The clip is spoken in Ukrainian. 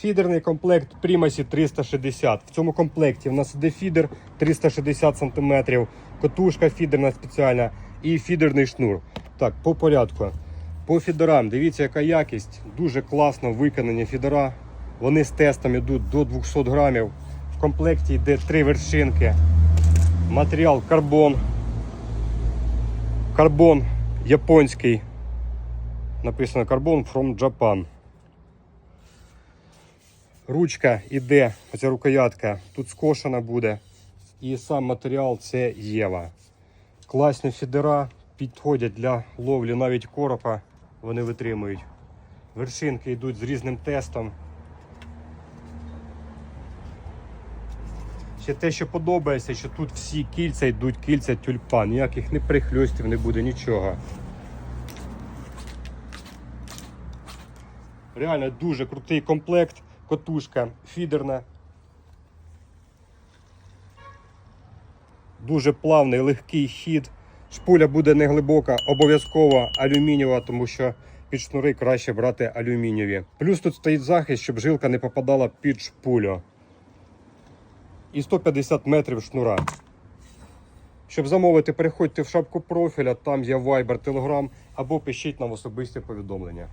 Фідерний комплект Primacy 360. В цьому комплекті в нас іде фідер 360 см, котушка фідерна спеціальна і фідерний шнур. Так, по порядку. По фідерам, дивіться, яка якість. Дуже класно виконані фідера. Вони з тестом йдуть до 200 грамів. В комплекті йде три вершинки. Матеріал карбон. Карбон японський. Написано карбон from Japan. Ручка іде, оця рукоятка, тут скошена буде. І сам матеріал це Єва. Класні фідера підходять для ловлі навіть коропа, вони витримують. Вершинки йдуть з різним тестом. Ще те, що подобається, що тут всі кільця йдуть кільця тюльпан. Ніяких не прихльостів не буде, нічого. Реально дуже крутий комплект, котушка фідерна. Дуже плавний, легкий хід. Шпуля буде не глибока, обов'язково алюмінієва, тому що під шнури краще брати алюмінієві. Плюс тут стоїть захист, щоб жилка не попадала під шпулю. І 150 метрів шнура. Щоб замовити, переходьте в шапку профіля, там є Viber, Telegram або пишіть нам особисті повідомлення.